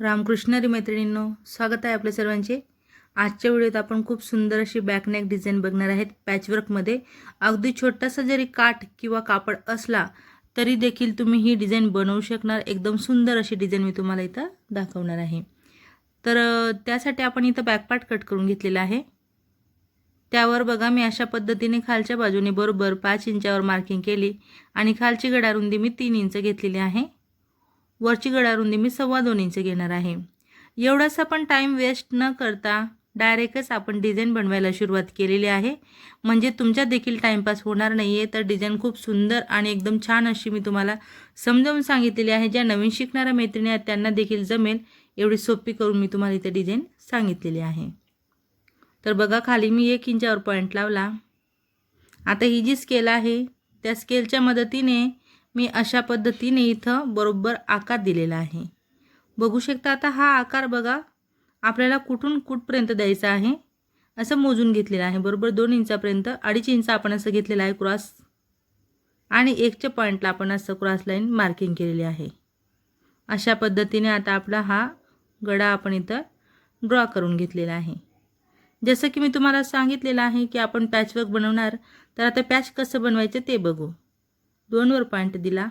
रामकृष्ण रे मैत्रिणींनो स्वागत आहे आपल्या सर्वांचे. आजच्या व्हिडिओत आपण खूप सुंदर अशी बॅकनेक डिझाईन बघणार आहेत पॅचवर्कमध्ये अगदी छोटासा जरी काठ किंवा कापड असला तरी देखील तुम्ही ही डिझाईन बनवू शकणार. एकदम सुंदर अशी डिझाईन मी तुम्हाला इथं दाखवणार आहे. तर त्यासाठी आपण इथं बॅकपार्ट कट करून घेतलेला आहे. त्यावर बघा मी अशा पद्धतीने खालच्या बाजूने बरोबर पाच इंचावर मार्किंग केली आणि खालची गडारुंदी मी तीन इंच घेतलेली आहे. वरची गडारुंदी मी सव्वा दोन इंच घेणार आहे. एवढासा पण टाईम वेस्ट न करता डायरेक्टच आपण डिझाईन बनवायला सुरुवात केलेली आहे. म्हणजे तुमच्या देखील टाईमपास होणार नाही आहे तर डिझाईन खूप सुंदर आणि एकदम छान अशी मी तुम्हाला समजावून सांगितलेली आहे. ज्या नवीन शिकणाऱ्या मैत्रिणी आहेत त्यांना देखील जमेल एवढी सोपी करून मी तुम्हाला इथे डिझाईन सांगितलेली आहे. तर बघा खाली मी एक इंचावर पॉईंट लावला. आता ही जी स्केल आहे त्या स्केलच्या मदतीने मी अशा पद्धतीने इथं बरोबर आकार दिलेला आहे. बघू शकता आता हा आकार बघा. आपल्याला कुठून कुठपर्यंत द्यायचा आहे? असं मोजून घेतलेलं आहे. बरोबर दोन इंचापर्यंत अडीच इंच आपण असं घेतलेलं आहे क्रॉस. आणि एकच्या पॉईंटला आपण असं क्रॉस लाईन मार्किंग केलेली आहे. अशा पद्धतीने आता आपला हा गडा आपण इथं ड्रॉ करून घेतलेला आहे. जसं की मी तुम्हाला सांगितलेलं आहे की आपण पॅचवर्क बनवणार तर आता पॅच कसं बनवायचं ते बघू. दोनवर पॉईंट दिला.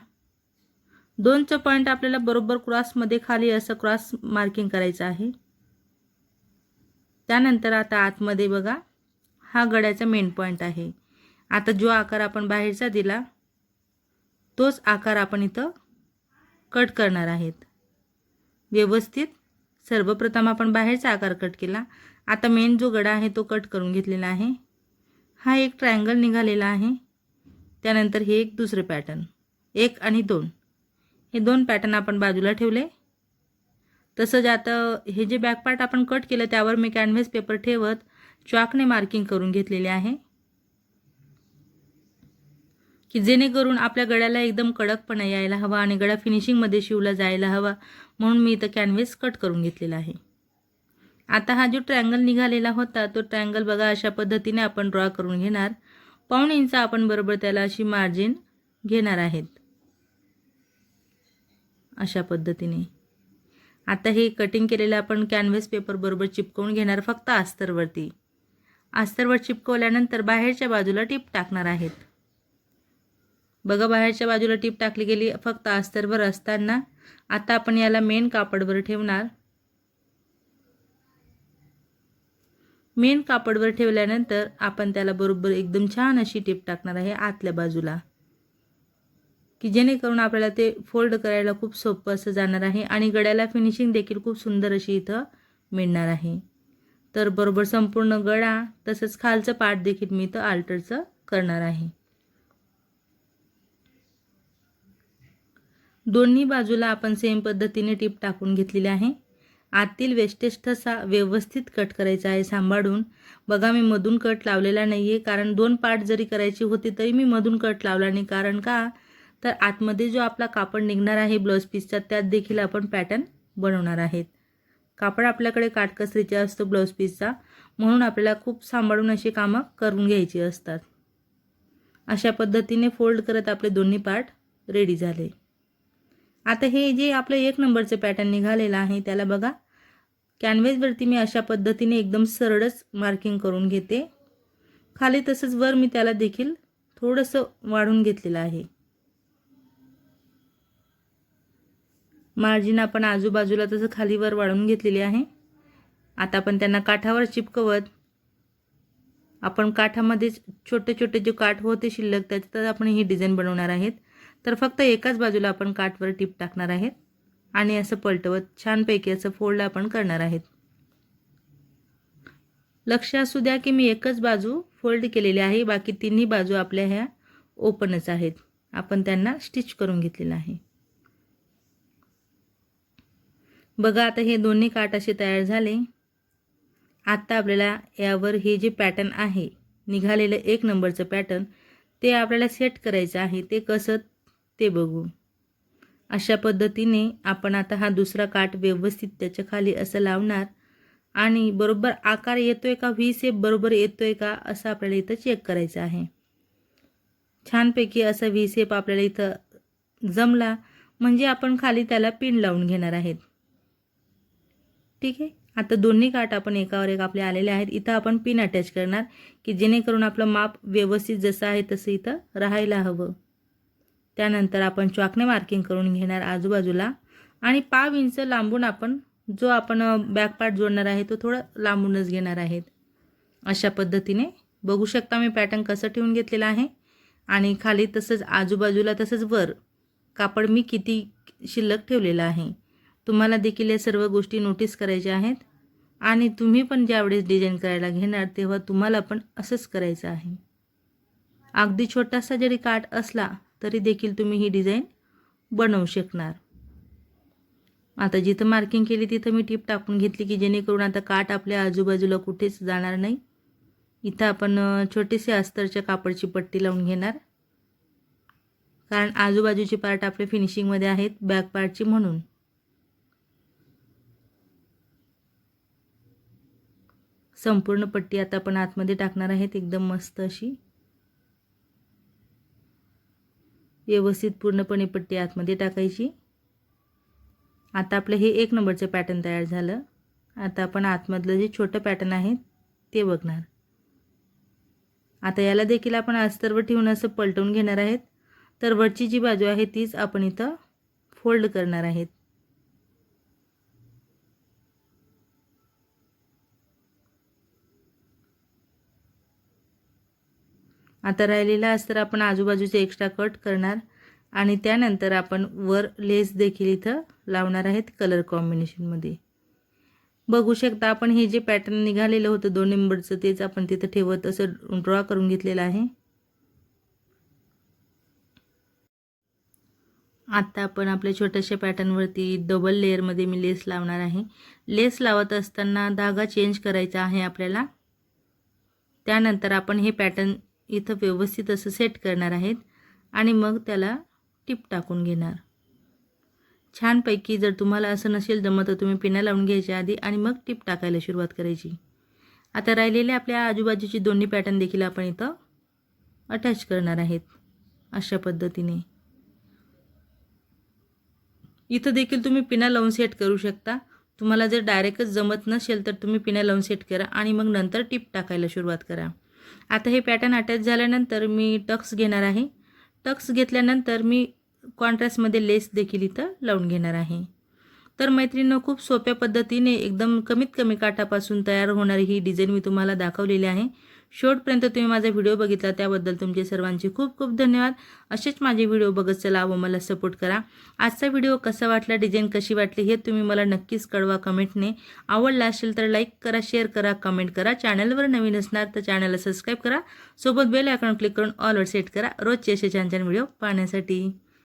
दोनचं पॉईंट आपल्याला बरोबर क्रॉसमध्ये खाली असं क्रॉस मार्किंग करायचं आहे. त्यानंतर आता आतमध्ये बघा हा गड्याचा मेन पॉईंट आहे. आता जो आकार आपण बाहेरचा दिला तोच आकार आपण इथं कट करणार आहेत. व्यवस्थित. सर्वप्रथम आपण बाहेरचा आकार कट केला. आता मेन जो गडा आहे तो कट करून घेतलेला आहे. हा एक ट्रायंगल निघालेला आहे. त्यानंतर हे एक दुसरे पॅटर्न एक आणि दोन. हे दोन पॅटर्न आपण बाजूला ठेवले. तसंच आता हे जे बॅकपार्ट आपण कट केलं त्यावर मी कॅनव्हस पेपर ठेवत चॉकने मार्किंग करून घेतलेले आहे. की जेणेकरून आपल्या गळ्याला एकदम कडकपणा यायला हवा आणि गळा फिनिशिंगमध्ये शिवला जायला हवा म्हणून मी इथं कॅनव्हस कट करून घेतलेला आहे. आता हा जो ट्रँगल निघालेला होता तो ट्रँगल बघा अशा पद्धतीने आपण ड्रॉ करून घेणार. पाऊण इंच आपण बरोबर त्याला अशी मार्जिन घेणार आहेत. अशा पद्धतीने. आता हे कटिंग केलेलं आपण कॅनव्हस पेपर बरोबर चिपकवून घेणार फक्त अस्तरवरती. अस्तरवर चिपकवल्यानंतर बाहेरच्या बाजूला टीप टाकणार आहेत. बघा बाहेरच्या बाजूला टीप टाकली गेली फक्त अस्तरवर असताना. आता आपण याला मेन कापडवर ठेवणार. मेन कापडवर ठेवल्यानंतर आपण त्याला बरोबर एकदम छान अशी टीप टाकणार आहे आतल्या बाजूला. की जेणेकरून आपल्याला ते फोल्ड करायला खूप सोपं असं जाणार आहे आणि गड्याला फिनिशिंग देखील खूप सुंदर अशी इथं मिळणार आहे. तर बरोबर संपूर्ण गळा तसंच खालचं पार्ट देखील मी इथं आल्टरचं करणार आहे. दोन्ही बाजूला आपण सेम पद्धतीने टीप टाकून घेतलेली आहे. आतील वेस्टेज ठसा व्यवस्थित कट करायचा आहे सांभाळून. बघा मी मधून कट लावलेला नाही आहे कारण दोन पार्ट जरी करायची होती तरी मी मधून कट लावला नाही. कारण का? तर आतमध्ये जो आपला कापड निघणार आहे ब्लाऊज पीसचा त्यात देखील आपण पॅटर्न बनवणार आहेत. कापड आपल्याकडे काटकसरीचा असतो ब्लाऊज पीसचा म्हणून आपल्याला खूप सांभाळून अशी कामं करून घ्यायची असतात. अशा पद्धतीने फोल्ड करत आपले दोन्ही पार्ट रेडी झाले. आता हे जे आपलं एक नंबरचं पॅटर्न निघालेलं आहे त्याला बघा. कॅनव्हेसवरती मी अशा पद्धतीने एकदम सरळच मार्किंग करून घेते. खाली तसंच वर मी त्याला देखील थोडंसं वाढून घेतलेलं आहे. मार्जिन आपण आजूबाजूला तसं खालीवर वाढवून घेतलेली आहे. आता आपण त्यांना काठावर चिपकवत आपण काठामध्ये छोटे छोटे जे काठ होते शिल्लक त्याच्यात आपण ही डिझाईन बनवणार आहेत. तर फक्त एकाच बाजूला आपण काठवर टिप टाकणार आहेत. आणि असं पलटवत छानपैकी असं फोल्ड आपण करणार आहेत. लक्ष असू द्या की मी एकच बाजू फोल्ड केलेली आहे बाकी तिन्ही बाजू आपल्या ह्या ओपनच आहेत. आपण त्यांना स्टिच करून घेतलेलं आहे. बघा आता हे दोन्ही काट असे तयार झाले. आत्ता आपल्याला यावर हे जे पॅटर्न आहे निघालेलं एक नंबरचं पॅटर्न ते आपल्याला सेट करायचं आहे. ते कसं ते बघू. अशा पद्धतीने आपण आता हा दुसरा काठ व्यवस्थित त्याच्याखाली असं लावणार. आणि बरोबर आकार येतोय का? व्ही सेप बरोबर येतोय का? असं आपल्याला इथं चेक करायचं आहे. छानपैकी असा व्ही सेप आपल्याला इथं जमला. म्हणजे आपण खाली त्याला पिन लावून घेणार आहेत. ठीक आहे? आता दोन्ही काठ आपण एकावर एक आपले आलेले आहेत. इथं आपण पिन अटॅच करणार की जेणेकरून आपलं माप व्यवस्थित जसं आहे तसं इथं राहायला हवं. त्यानंतर आपण चॉकने मार्किंग करून घेणार आजूबाजूला. आणि पाव इंच लांबून आपण जो आपण बॅकपार्ट जोडणार आहे तो थोडं लांबूनच घेणार आहेत. अशा पद्धतीने बघू शकता मी पॅटर्न कसं ठेवून घेतलेला आहे. आणि खाली तसंच आजूबाजूला तसंच वर कापड मी किती शिल्लक ठेवलेलं आहे. तुम्हाला देखील या सर्व गोष्टी नोटीस करायच्या आहेत. आणि तुम्ही पण ज्यावेळेस डिझाईन करायला घेणार तेव्हा तुम्हाला पण असंच करायचं आहे. अगदी छोटासा जरी काठ असला तरी देखील तुम्ही ही डिझाईन बनवू शकणार. आता जिथं मार्किंग केली तिथं मी टीप टाकून घेतली की जेणेकरून आता काठ आपल्या आजूबाजूला कुठेच जाणार नाही. इथं आपण छोटेसे छोटीशी अस्तरच्या कापडची पट्टी लावून घेणार. कारण आजूबाजूचे पार्ट आपले फिनिशिंगमध्ये आहेत बॅक पार्टची म्हणून. संपूर्ण पट्टी आता आपण आतमध्ये टाकणार आहेत एकदम मस्त अशी. व्यवस्थित पूर्णपणे पट्टी आतमध्ये टाकायची. आता आपलं हे एक नंबरचं पॅटर्न तयार झालं. आता आपण आतमधलं जे छोटं पॅटर्न आहे ते बघणार. आता याला देखील आपण अस्तरवर ठेवून असं पलटवून घेणार आहेत. तर वरची जी बाजू आहे तीच आपण इथं फोल्ड करणार आहेत. आता राहिलेला अस्तर आपण आजूबाजूचे एक्स्ट्रा कट करणार. आणि त्यानंतर आपण वर लेस देखील इथं लावणार आहेत कलर कॉम्बिनेशनमध्ये बघू शकता आपण हे जे पॅटर्न निघालेलं होतं दोन नंबरचं तेच आपण तिथं ठेवत असं ड्रॉ करून घेतलेलं आहे. आत्ता आपण आपल्या छोट्याशा पॅटर्नवरती डबल लेअरमध्ये मी लेस लावणार आहे. लेस लावत असताना धागा चेंज करायचा आहे आपल्याला. त्यानंतर आपण हे पॅटर्न इथं व्यवस्थित असं सेट करणार आहेत आणि मग त्याला टिप टाकून घेणार. छानपैकी जर तुम्हाला असं नसेल जमत तर तुम्ही पिण्या लावून घ्यायच्या आधी आणि मग टिप टाकायला सुरुवात करायची. आता राहिलेले आपल्या आजूबाजूची दोन्ही पॅटर्न देखील आपण इथं अटॅच करणार आहेत अशा पद्धतीने. इथं देखील तुम्ही पिना लावून सेट करू शकता. तुम्हाला जर डायरेक्टच जमत नसेल तर तुम्ही पिना लावून सेट करा आणि मग नंतर टिप टाकायला सुरुवात करा. आता हे पॅटर्न अटॅच झाल्यानंतर मी टक्स घेणार आहे. टक्स घेतल्यानंतर मी कॉन्ट्रास्टमध्ये लेस देखील इथं लावून घेणार आहे. तर मैत्रिणीनं खूप सोप्या पद्धतीने एकदम कमीत कमी काठापासून तयार होणारी ही डिझाईन मी तुम्हाला दाखवलेली आहे. शेवटपर्यंत तुम्ही माझा व्हिडिओ बघितला त्याबद्दल तुमचे सर्वांचे खूप खूप धन्यवाद. असेच माझे व्हिडिओ बघत चला व मला सपोर्ट करा. आजचा व्हिडिओ कसा वाटला डिझाईन कशी वाटली हे तुम्ही मला नक्कीच कळवा कमेंटने. आवडला असेल तर लाईक करा शेअर करा कमेंट करा. चॅनलवर नवीन असणार तर चॅनलला सबस्क्राईब करा. सोबत बेल आयकॉन क्लिक करून ऑलवर सेट करा. रोजचे असे छान छान व्हिडिओ पाहण्यासाठी.